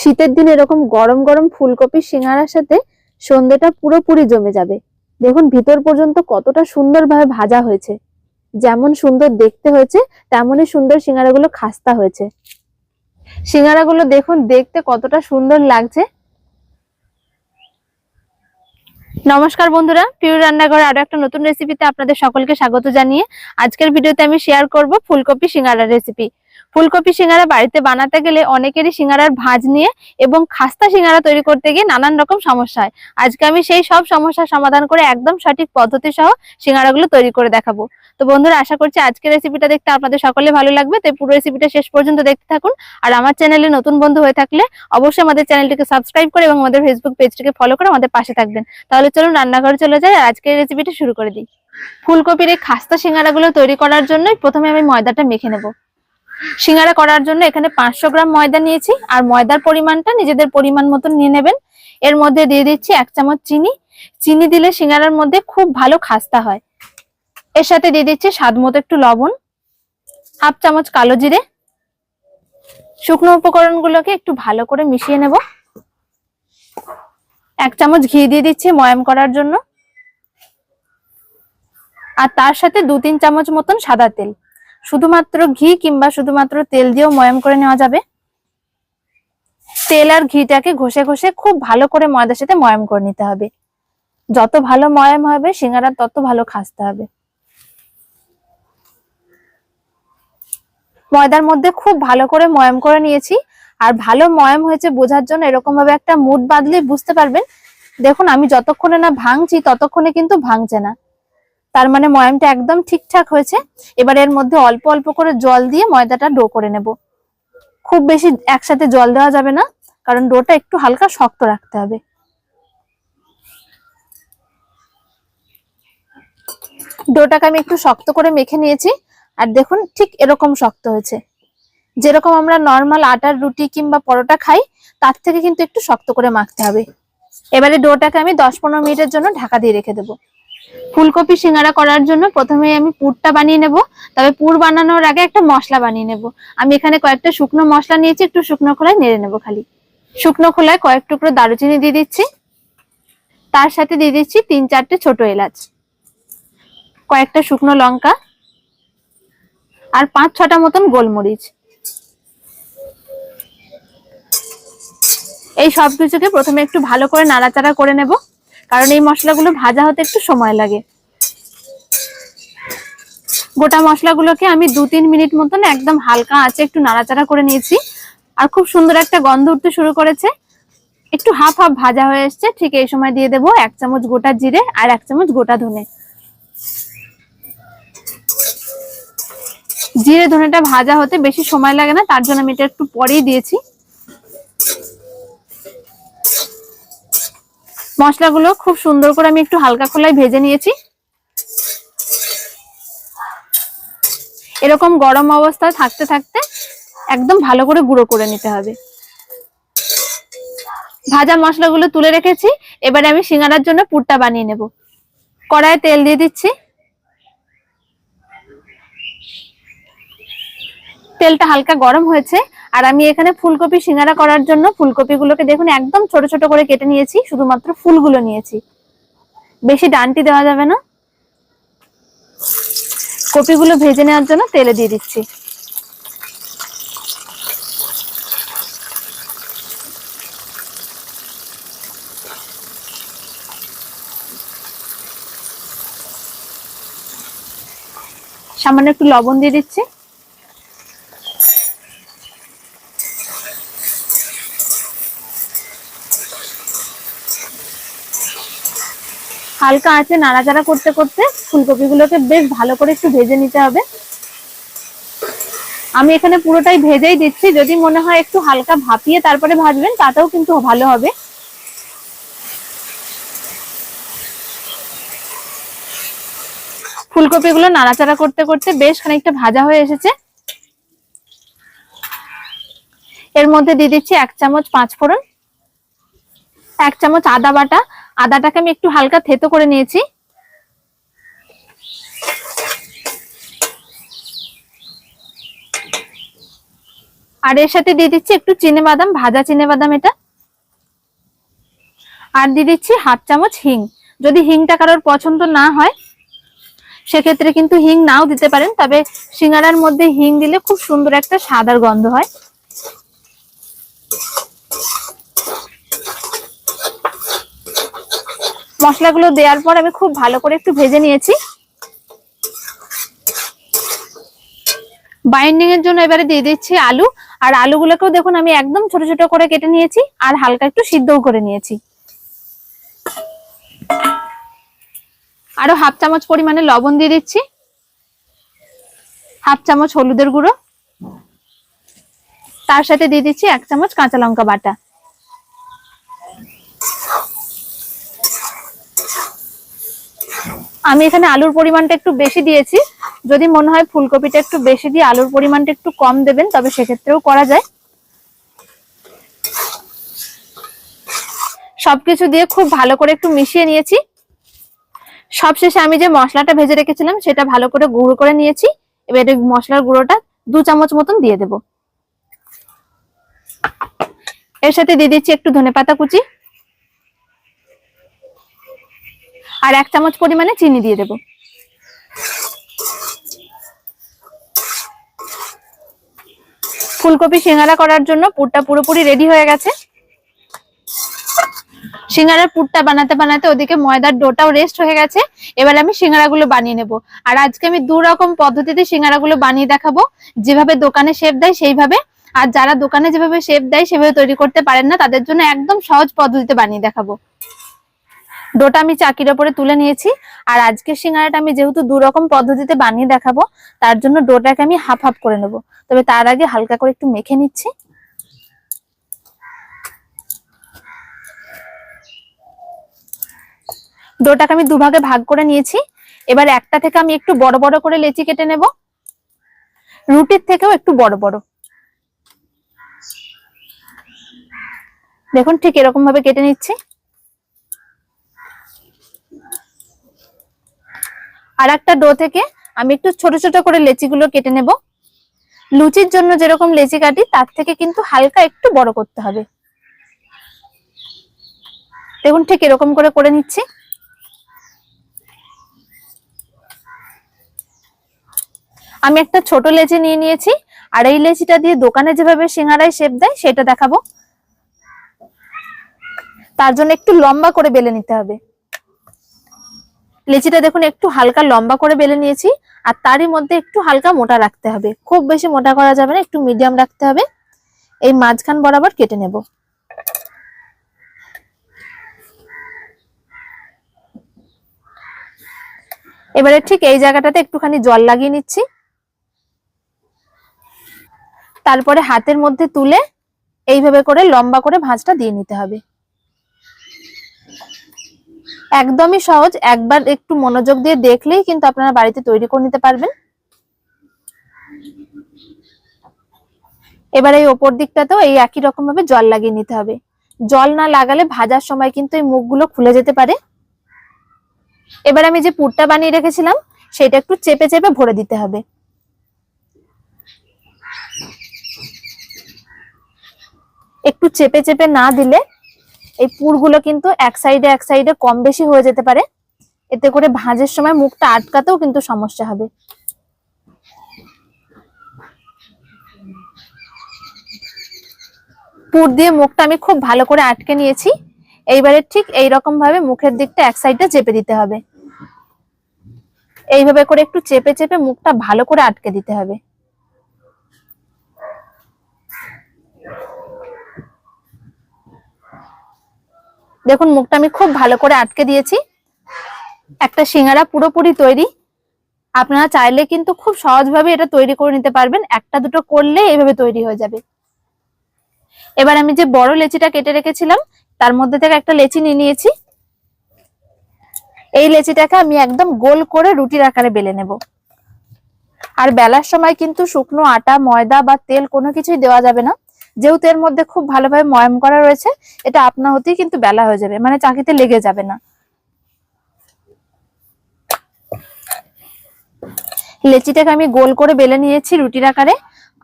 শীতের দিনে এরকম গরম গরম ফুলকপি, সিঙ্গারার সাথে সন্ধ্যেটা পুরোপুরি জমে যাবে। দেখুন ভিতর পর্যন্ত কতটা সুন্দরভাবে ভাজা হয়েছে। যেমন সুন্দর দেখতে হয়েছে, তেমনই সুন্দর সিঙ্গারাগুলো খাস্তা হয়েছে। সিঙ্গারাগুলো দেখুন দেখতে কতটা সুন্দর লাগছে। নমস্কার বন্ধুরা প্রিয় রান্নাঘর আরও একটা নতুন রেসিপিতে আপনাদের সকলকে স্বাগত জানিয়ে আজকের ভিডিওতে আমি শেয়ার করব ফুলকপি, সিঙ্গারার রেসিপি ফুলকপি সিঙ্গারা বাড়িতে বানাতে গেলে অনেকেরই সিঙ্গারার ভাঁজ নিয়ে এবং খাস্তা সিঙ্গারা তৈরি করতে গিয়ে নানান রকম সমস্যা হয়। আজকে আমি সেই সব সমস্যার সমাধান করে একদম সঠিক পদ্ধতি সহ সিঙ্গারাগুলো তৈরি করে দেখাবো। তো বন্ধুরা, আশা করছি আজকের রেসিপিটা দেখতে আপনাদের সকলে ভালো লাগবে। তাই পুরো রেসিপিটা শেষ পর্যন্ত দেখতে থাকুন। আর আমার চ্যানেলে নতুন বন্ধু হয়ে থাকলে অবশ্যই আমাদের চ্যানেলটিকে সাবস্ক্রাইব করে এবং আমাদের ফেসবুক পেজটিকে ফলো করে আমাদের পাশে থাকবেন। তাহলে চলুন রান্নাঘরে চলে যাই আর আজকের রেসিপিটা শুরু করে দিই। ফুলকপির এই খাস্তা সিঙ্গারাগুলো তৈরি করার জন্য প্রথমে আমি ময়দাটা মেখে নেব। সিঙ্গারা করার জন্য এখানে পাঁচশো গ্রাম ময়দা নিয়েছি। আর ময়দার পরিমাণটা নিজেদের পরিমাণ মতন নিয়ে নেবেন। এর মধ্যে দিয়ে দিচ্ছি এক চামচ চিনি। চিনি দিলে সিঙ্গারার মধ্যে খুব ভালো খাস্তা হয়। এর সাথে দিয়ে দিচ্ছি স্বাদ মতো একটু লবণ। হাফ চামচ কালো জিরে। শুকনো উপকরণগুলোকে একটু ভালো করে মিশিয়ে নেব। এক চামচ ঘি দিয়ে দিচ্ছি ময়াম করার জন্য। আর তার সাথে দু তিন চামচ মতন সাদা তেল। শুধুমাত্র ঘি কিংবা শুধুমাত্র তেল দিয়েও ময়াম করে নেওয়া যাবে। তেল আর ঘিটাকে ঘষে ঘষে খুব ভালো করে ময়দার সাথে ময়াম করে নিতে হবে। যত ভালো ময়াম হবে, সিঙ্গারা তত ভালো খাসতে হবে। ময়দার মধ্যে খুব ভালো করে ময়াম করে নিয়েছি। আর ভালো ময়াম হয়েছে বোঝার জন্য এরকম ভাবে একটা মুড বাঁধলে বুঝতে পারবেন। দেখুন, আমি যতক্ষণে না ভাঙছি, ততক্ষণে কিন্তু ভাঙছে না। তার মানে ময়ামটা একদম ঠিকঠাক হয়েছে। এবার এর মধ্যে অল্প অল্প করে জল দিয়ে ময়দাটা ডো করে নেব। খুব বেশি একসাথে জল দেওয়া যাবে না, কারণ ডোটা একটু হালকা শক্ত রাখতে হবে। ডোটাকে আমি একটু শক্ত করে মেখে নিয়েছি, আর দেখুন ঠিক এরকম শক্ত হয়েছে। যেরকম আমরা নর্মাল আটার রুটি কিংবা পরোটা খাই, তার থেকে কিন্তু একটু শক্ত করে মাখতে হবে। এবারে ডোটাকে আমি দশ পনেরো মিনিটের জন্য ঢাকা দিয়ে রেখে দেবো। ফুলকপি সিঙ্গারা করার জন্য প্রথমে আমি পুরটা বানিয়ে নেব। তবে পুর বানানোর আগে একটা মশলা বানিয়ে নেব। আমি এখানে কয়েকটা শুকনো মশলা নিয়েছি, একটু শুকনো খোলায় নেড়ে নেব খালি। শুকনো খোলায় কয়েক টুকরো দারুচিনি দিয়ে দিচ্ছি। তার সাথে দিয়ে দিচ্ছি তিন চারটে ছোট এলাচ, কয়েকটা শুকনো লঙ্কা আর পাঁচ ছটা মতন গোলমরিচ। এই সব কিছুকে প্রথমে একটু ভালো করে নাড়াচাড়া করে নেব। কারণ এই মশলাগুলো ভাজা হতে একটু সময় লাগে। গোটা মশলাগুলোকে আমি দু তিন মিনিট মতন একদম হালকা আঁচে একটু নাড়াচাড়া করে নিয়েছি। আর খুব সুন্দর একটা গন্ধ উঠতে শুরু করেছে। একটু হাফ হাফ ভাজা হয়ে এসছে, ঠিক এই সময় দিয়ে দেবো এক চামচ গোটা জিরে আর এক চামচ গোটা ধনে। জিরে ধনেটা ভাজা হতে বেশি সময় লাগে না, তার জন্য আমি এটা একটু পরেই দিয়েছি। মশলাগুলো খুব সুন্দর করে আমি একটু হালকা খোলায় ভেজে নিয়েছি। এরকম গরম অবস্থায় থাকতে থাকতে একদম ভালো করে গুঁড়ো করে নিতে হবে। ভাজা মশলাগুলো তুলে রেখেছি, এবারে আমি সিঙ্গারার জন্য পুরটা বানিয়ে নেব। কড়াইয়ে তেল দিয়ে দিচ্ছি। তেলটা হালকা গরম হয়েছে আর আমি এখানে ফুলকপি সিঙ্গারা করার জন্য ফুলকপিগুলোকে দেখুন একদম ছোট ছোট করে কেটে নিয়েছি, শুধুমাত্র ফুলগুলো নিয়েছি। বেশি ডানটি দেওয়া যাবে না। কপিগুলো ভেজে নেওয়ার জন্য তেলে দিয়ে দিচ্ছি। সামান্য একটু লবণ দিয়ে দিচ্ছি। হালকা আছে, নাড়াচাড়া করতে করতে ফুলকপিগুলোকে বেশ ভালো করে একটু ভেজে নিতে হবে। আমি এখানে পুরোটাই ভেজেই দিচ্ছি, যদি মনে হয় একটু হালকা ভাপিয়ে তারপরে ভাজবেন, তাতেও কিন্তু ভালো হবে। ফুলকপিগুলো নাড়াচাড়া করতে করতে বেশ খানিকটা ভাজা হয়ে এসেছে। এর মধ্যে দিয়ে দিচ্ছি এক চামচ পাঁচ ফোড়ন এক চামচ আদা বাটা। আদাটাকে আমি একটু হালকা থেতো করে নিয়েছি। আর এর সাথে দিয়ে দিচ্ছি একটু চিনে বাদাম, ভাজা চিনে বাদাম এটা। আর দিয়ে দিচ্ছি হাফ চামচ হিং। যদি হিংটা কারোর পছন্দ না হয়, সেক্ষেত্রে কিন্তু হিং নাও দিতে পারেন। তবে সিঙ্গারার মধ্যে হিং দিলে খুব সুন্দর একটা সাদার গন্ধ হয়। মশলাগুলো দেওয়ার পর আমি খুব ভালো করে একটু ভেজে নিয়েছি। বাইন্ডিং এর জন্য এবারে দিয়ে দিচ্ছি আলু। আর আলুগুলোকেও দেখুন আমি একদম ছোট ছোট করে কেটে নিয়েছি আর হালকা একটু সিদ্ধও করে নিয়েছি। আরও হাফ চামচ পরিমাণে লবণ দিয়ে দিচ্ছি। হাফ চামচ হলুদের গুঁড়ো। তার সাথে দিয়ে দিচ্ছি এক চামচ কাঁচা লঙ্কা বাটা। আমি এখানে আলুর পরিমাণটা একটু বেশি দিয়েছি। যদি মনে হয় ফুলকপিটা একটু বেশি দিয়ে আলুর পরিমাণটা একটু কম দেবেন, তবে সেক্ষেত্রেও করা যায়। সবকিছু দিয়ে খুব ভালো করে একটু মিশিয়ে নিয়েছি। সবশেষে আমি যে মশলাটা ভেজে রেখেছিলাম, সেটা ভালো করে গুঁড়ো করে নিয়েছি। এবার মশলার গুঁড়োটা দু চামচ মতন দিয়ে দেব। এর সাথে দিয়ে দিচ্ছি একটু ধনেপাতা কুচি। আর এক চামচ পরিমাণে চিনি দিয়ে দেব। ফুলকপি সিঙ্গারা করার জন্য পুরটা পুরোপুরি রেডি হয়ে গেছে। সিঙ্গারার পুরটা বানাতে বানাতে ওদিকে ময়দার ডোটাও রেস্ট হয়ে গেছে। এবার আমি সিঙ্গারাগুলো বানিয়ে নেব। আর আজকে আমি দু রকম পদ্ধতিতে সিঙ্গারাগুলো বানিয়ে দেখাবো। যেভাবে দোকানে শেপ দেয় সেইভাবে। আর যারা দোকানে যেভাবে শেপ দেয় সেভাবে তৈরি করতে পারেন না, তাদের জন্য একদম সহজ পদ্ধতিতে বানিয়ে দেখাবো। ডোটা আমি চাকির ওপরে তুলে নিয়েছি। আর আজকের সিঙ্গারাটা আমি যেহেতু দু রকম পদ্ধতিতে বানিয়ে দেখাবো, তার জন্য ডোটাকে আমি হাফ হাফ করে নেব। তবে তার আগে হালকা করে একটু মেখে নিচ্ছি। ডোটাকে আমি দুভাগে ভাগ করে নিয়েছি। এবার একটা থেকে আমি একটু বড় বড় করে লেচি কেটে নেব। রুটির থেকেও একটু বড় বড়। দেখুন ঠিক এরকম ভাবে কেটে নিচ্ছি। আর একটা ডো থেকে আমি একটু ছোট ছোট করে লেচিগুলো কেটে নেব। লুচির জন্য যেরকম লেচি কাটি, তার থেকে কিন্তু হালকা একটু বড় করতে হবে। দেখুন, ঠিক এরকম করে করে নিচ্ছি। আমি একটা ছোট লেচি নিয়ে নিয়েছি, আর এই লেচিটা দিয়ে দোকানে যেভাবে সিঙ্গারায় শেপ দেয়, সেটা দেখাবো। তার জন্য একটু লম্বা করে বেলে নিতে হবে। লেচিটা দেখুন, একটু হালকা লম্বা করে বেলে নিয়েছি, আর তারই মধ্যে একটু হালকা মোটা রাখতে হবে। খুব বেশি মোটা করা যাবে না, একটু মিডিয়াম রাখতে হবে। এই মাঝখান বরাবর কেটে নেব। এবারে ঠিক এই জায়গাটাতে একটুখানি জল লাগিয়ে নিচ্ছি। তারপরে হাতের মধ্যে তুলে এইভাবে করে লম্বা করে ভাঁজটা দিয়ে নিতে হবে। একদমই সহজ। একবার একটু মনোযোগ দিয়ে দেখলেই কিন্তু আপনারা বাড়িতে তৈরি করে নিতে পারবেন। এবার এই ওপর দিকটাতেও এই একই রকম ভাবে জল লাগিয়ে নিতে হবে। জল না লাগালে ভাজার সময় কিন্তু এই মুখগুলো খুলে যেতে পারে। এবার আমি যে পুরটা বানিয়ে রেখেছিলাম, সেটা একটু চেপে চেপে ভরে দিতে হবে। একটু চেপে চেপে না দিলে এই পুরগুলো কিন্তু এক সাইডে এক সাইডে কম বেশি হয়ে যেতে পারে। এতে করে ভাঁজের সময় মুখটা আটকাতেও কিন্তু সমস্যা হবে। পুর দিয়ে মুখটা আমি খুব ভালো করে আটকে নিয়েছি। এইবারে ঠিক এই রকম ভাবে মুখের দিকটা এক সাইডে চেপে দিতে হবে। এইভাবে করে একটু চেপে চেপে মুখটা ভালো করে আটকে দিতে হবে। দেখুন, মুখটা আমি খুব ভালো করে আটকে দিয়েছি। একটা সিঙ্গারা পুরোপুরি তৈরি। আপনারা চাইলে কিন্তু খুব সহজভাবে এটা তৈরি করে নিতে পারবেন। একটা দুটো করলে এইভাবে তৈরি হয়ে যাবে। এবার আমি যে বড় লেচিটা কেটে রেখেছিলাম, তার মধ্যে থেকে একটা লেচি নিয়ে নিয়েছি। এই লেচিটাকে আমি একদম গোল করে রুটির আকারে বেলে নেব। আর বেলার সময় কিন্তু শুকনো আটা, ময়দা বা তেল কোনো কিছুই দেওয়া যাবে না। যেহেতু এর মধ্যে খুব ভালোভাবে ময়াম করা রয়েছে, এটা আপনা হতেই কিন্তু বেলা হয়ে যাবে মানে চাকিতে লেগে যাবে না। লেচিটাকে আমি গোল করে বেলে নিয়েছি রুটির আকারে,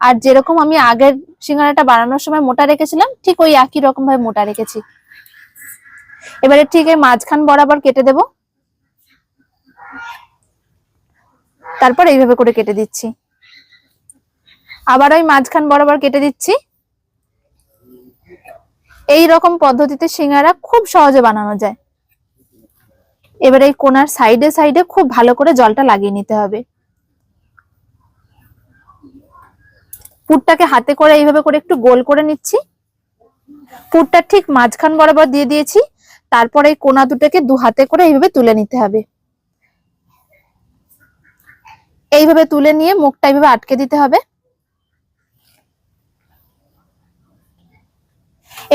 আর যেরকম আমি আগের সিঙ্গারাটা বানানোর সময় মোটা রেখেছিলাম, ঠিক ওই একই রকম ভাবে মোটা রেখেছি। এবারে ঠিক এই মাঝখান বরাবর কেটে দেব। তারপর এইভাবে করে কেটে দিচ্ছি। আবার ওই মাঝখান বরাবর কেটে দিচ্ছি। এই রকম পদ্ধতিতে সিঙ্গারা খুব সহজে বানানো যায়। এবার এই কোনার সাইডে সাইডে খুব ভালো করে জলটা লাগিয়ে নিতে হবে। পুরটাকে হাতে করে এইভাবে করে একটু গোল করে নিচ্ছি। পুরটা ঠিক মাঝখান বরাবর দিয়ে দিয়েছি। তারপরে এই কোনা দুটোকে দু হাতে করে এইভাবে তুলে নিতে হবে। এইভাবে তুলে নিয়ে মুখটা এইভাবে আটকে দিতে হবে।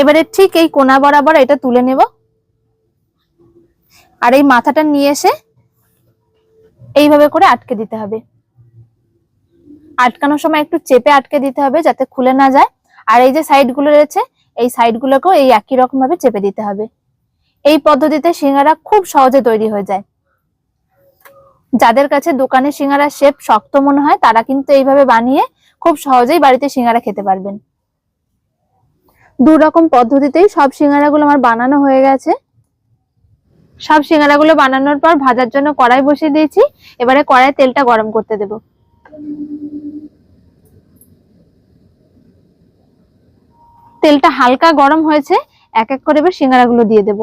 এবারে ঠিক এই কোনা বরাবর এটা তুলে নেব। আর এই মাথাটা নিয়ে এসে এইভাবে করে আটকে দিতে হবে। আটকানোর সময় একটু চেপে আটকে দিতে হবে যাতে খুলে না যায়। আর এই যে সাইডগুলো রয়েছে, এই সাইড গুলোকেও এই একই রকম ভাবে চেপে দিতে হবে। এই পদ্ধতিতে সিঙ্গারা খুব সহজে তৈরি হয়ে যায়। যাদের কাছে দোকানে সিঙ্গারা শেপ শক্ত মনে হয়, তারা কিন্তু এইভাবে বানিয়ে খুব সহজেই বাড়িতে সিঙ্গারা খেতে পারবেন। দু রকম পদ্ধতিতেই সব সিঙ্গারাগুলো আমার বানানো হয়ে গেছে। সব সিঙ্গারাগুলো বানানোর পর ভাজার জন্য কড়াই বসিয়ে দিয়েছি। এবারে কড়াই তেলটা গরম করতে দেব। তেলটা হালকা গরম হয়েছে, এক এক করে এবার সিঙ্গারাগুলো দিয়ে দেব।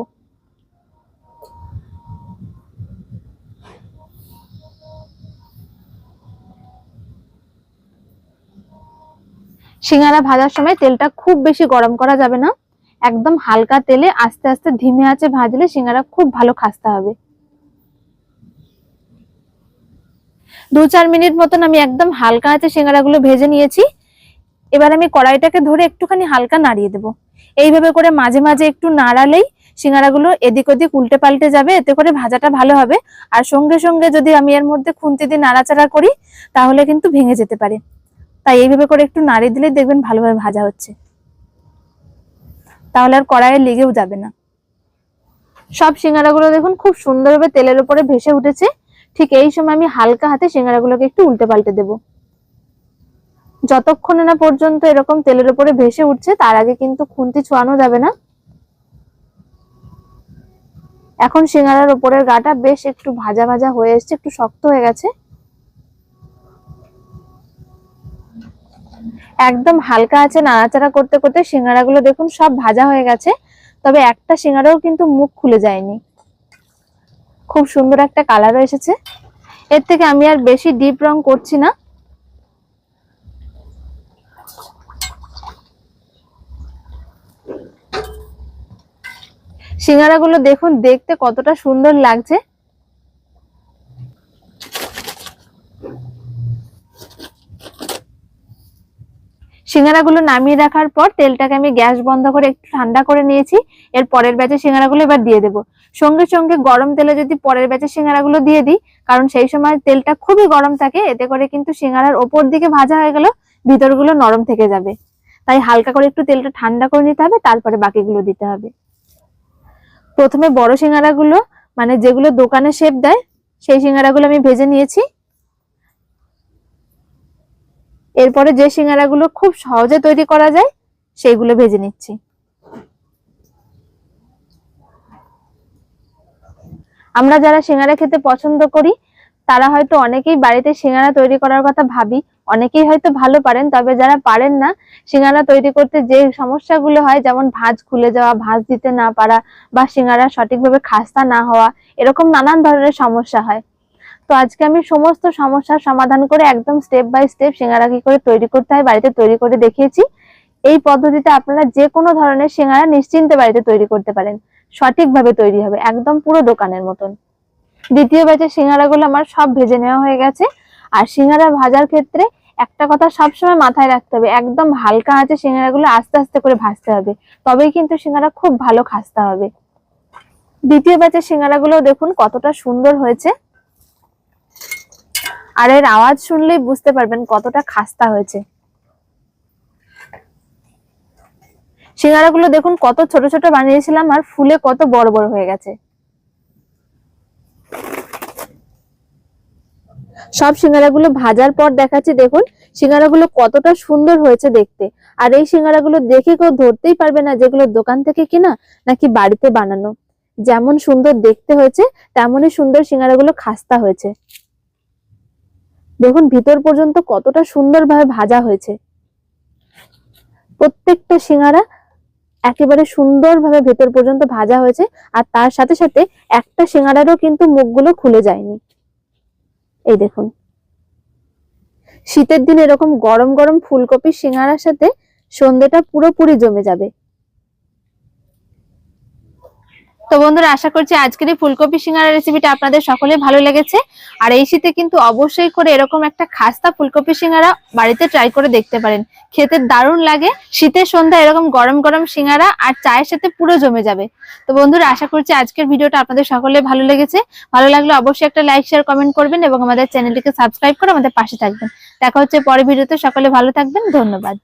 সিঙ্গারা ভাজার সময় তেলটা খুব বেশি গরম করা যাবে না। একদম হালকা তেলে আস্তে আস্তে ধিমে আঁচে ভাজলে সিঙ্গারা খুব ভালো খাস্তা হবে। দু চার মিনিট মতন আমি একদম হালকা আঁচে সিঙ্গারাগুলো ভেজে নিয়েছি। এবার আমি কড়াইটাকে ধরে একটুখানি হালকা নাড়িয়ে দেব। এইভাবে করে মাঝে মাঝে একটু নাড়ালেই সিঙ্গারাগুলো এদিক ওদিক উল্টে পাল্টে যাবে, এতে করে ভাজাটা ভালো হবে। আর সঙ্গে সঙ্গে যদি আমি এর মধ্যে খুন্তি দিয়ে নাড়াচাড়া করি, তাহলে কিন্তু ভেঙে যেতে পারে। তাই এইভাবে করে একটু নাড়িয়ে দিলে দেখবেন ভালোভাবে ভাজা হচ্ছে। তাহলে আর কড়াইয়ে লেগেও যাবে না। সব সিঙ্গারাগুলো দেখুন খুব সুন্দরভাবে তেলের উপরে ভেসে উঠেছে। ঠিক এই সময় আমি হালকা হাতে সিঙ্গারাগুলোকে একটু উল্টে পাল্টে দেবো। যতক্ষণে না পর্যন্ত এরকম তেলের উপরে ভেসে উঠছে, তার আগে কিন্তু খুন্তি ছোঁয়ানো যাবে না। এখন সিঙ্গারার উপরের গাটা বেশ একটু ভাজা ভাজা হয়ে এসছে, একটু শক্ত হয়ে গেছে। একদম হালকা আছে, নাড়াচাড়া করতে করতে সিঙ্গারাগুলো দেখুন সব ভাজা হয়ে গেছে। তবে একটা সিঙ্গারাও কিন্তু মুখ খুলে যায়নি। খুব সুন্দর একটা কালারও এসেছে। এর থেকে আমি আর বেশি ডিপ রং করছি না। সিঙ্গারাগুলো দেখুন দেখতে কতটা সুন্দর লাগছে। সিঙ্গারাগুলো নামিয়ে রাখার পর তেলটাকে আমি গ্যাস বন্ধ করে একটু ঠান্ডা করে নিয়েছি। এর পরের ব্যাচে সিঙ্গারাগুলো এবার দিয়ে দেবো। সঙ্গে সঙ্গে গরম তেলে যদি পরের ব্যাচে সিঙ্গারাগুলো দিয়ে দিই, কারণ সেই সময় তেলটা খুবই গরম থাকে, এতে করে কিন্তু সিঙ্গারার ওপর দিকে ভাজা হয়ে গেল ভিতরগুলো নরম থেকে যাবে। তাই হালকা করে একটু তেলটা ঠান্ডা করে নিতে হবে, তারপরে বাকিগুলো দিতে হবে। প্রথমে বড় সিঙ্গারাগুলো মানে যেগুলো দোকানে শেপ দেয়, সেই সিঙ্গারাগুলো আমি ভেজে নিয়েছি। এরপরে যে সিঙ্গারাগুলো খুব সহজে তৈরি করা যায়, সেইগুলো ভেজে নিচ্ছি। আমরা যারা সিঙ্গারা খেতে পছন্দ করি, তারা হয়তো অনেকেই বাড়িতে সিঙ্গারা তৈরি করার কথা ভাবি, অনেকেই হয়তো ভালো পারেন, তবে যারা পারেন না, সিঙ্গারা তৈরি করতে যে সমস্যাগুলো হয়, যেমন ভাঁজ খুলে যাওয়া, ভাঁজ দিতে না পারা বা সিঙ্গারা সঠিকভাবে খাস্তা না হওয়া, এরকম নানান ধরনের সমস্যা হয়। তো আজকে আমি সমস্ত সমস্যার সমাধান করে একদম স্টেপ বাই স্টেপ সিঙ্গারা কি করে তৈরি করতে হয়, বাড়িতে তৈরি করে দেখিয়েছি। এই পদ্ধতিতে আপনারা যে কোনো ধরনের সিঙ্গারা নিশ্চিন্তে বাড়িতে তৈরি করতে পারেন। সঠিকভাবে তৈরি হবে, একদম পুরো দোকানের মতন। দ্বিতীয় ব্যাচের সিঙ্গারাগুলো আমার সব ভেজে নেওয়া হয়ে গেছে। আর সিঙ্গারা ভাজার ক্ষেত্রে একটা কথা সবসময় মাথায় রাখতে হবে, একদম হালকা আছে সিঙ্গারাগুলো আস্তে আস্তে করে ভাজতে হবে, তবেই কিন্তু সিঙ্গারা খুব ভালো খাস্তা হবে। দ্বিতীয় ব্যাচের সিঙ্গারাগুলো দেখুন কতটা সুন্দর হয়েছে। আর এর আওয়াজ শুনলেই বুঝতে পারবেন কতটা খাস্তা হয়েছে। সিঙ্গারাগুলো দেখুন, কত ছোট ছোট বানিয়েছিলাম আর ফুলে কত বড় বড় হয়ে গেছে। সব সিঙ্গারাগুলো ভাজার পর দেখাচ্ছি, দেখুন, সিঙ্গারাগুলো কতটা সুন্দর হয়েছে দেখতে। আর এই সিঙ্গারাগুলো দেখে কেউ ধরতেই পারবে না যেগুলো দোকান থেকে কিনা নাকি বাড়িতে বানানো। যেমন সুন্দর দেখতে হয়েছে, তেমনই সুন্দর সিঙ্গারাগুলো খাস্তা হয়েছে। দেখুন, ভিতর পর্যন্ত কতটা সুন্দরভাবে ভাজা হয়েছে। প্রত্যেকটা সিঙ্গারা একেবারে সুন্দরভাবে ভেতর পর্যন্ত ভাজা হয়েছে আর তার সাথে সাথে একটা সিঙ্গারারও কিন্তু মুখগুলো খুলে যায়নি। এই দেখুন। শীতের দিনে এরকম গরম গরম ফুলকপির সিঙ্গারার সাথে সন্ধ্যেটা পুরোপুরি জমে যাবে। তো বন্ধুরা, আশা করছি আজকের এই ফুলকপি সিঙ্গারা রেসিপিটা আপনাদের সকলে ভালো লেগেছে। আর এই শীতে কিন্তু অবশ্যই করে এরকম একটা খাস্তা ফুলকপি সিঙ্গারা বাড়িতে ট্রাই করে দেখতে পারেন। খেতে দারুণ লাগে। শীতের সন্ধ্যা এরকম গরম গরম সিঙ্গারা আর চায়ের সাথে পুরো জমে যাবে। তো বন্ধুরা, আশা করছি আজকের ভিডিওটা আপনাদের সকলে ভালো লেগেছে। ভালো লাগলে অবশ্যই একটা লাইক শেয়ার কমেন্ট করবেন এবং আমাদের চ্যানেলটিকে সাবস্ক্রাইব করে আমাদের পাশে থাকবেন। দেখা হচ্ছে পরের ভিডিওতে। সকলে ভালো থাকবেন। ধন্যবাদ।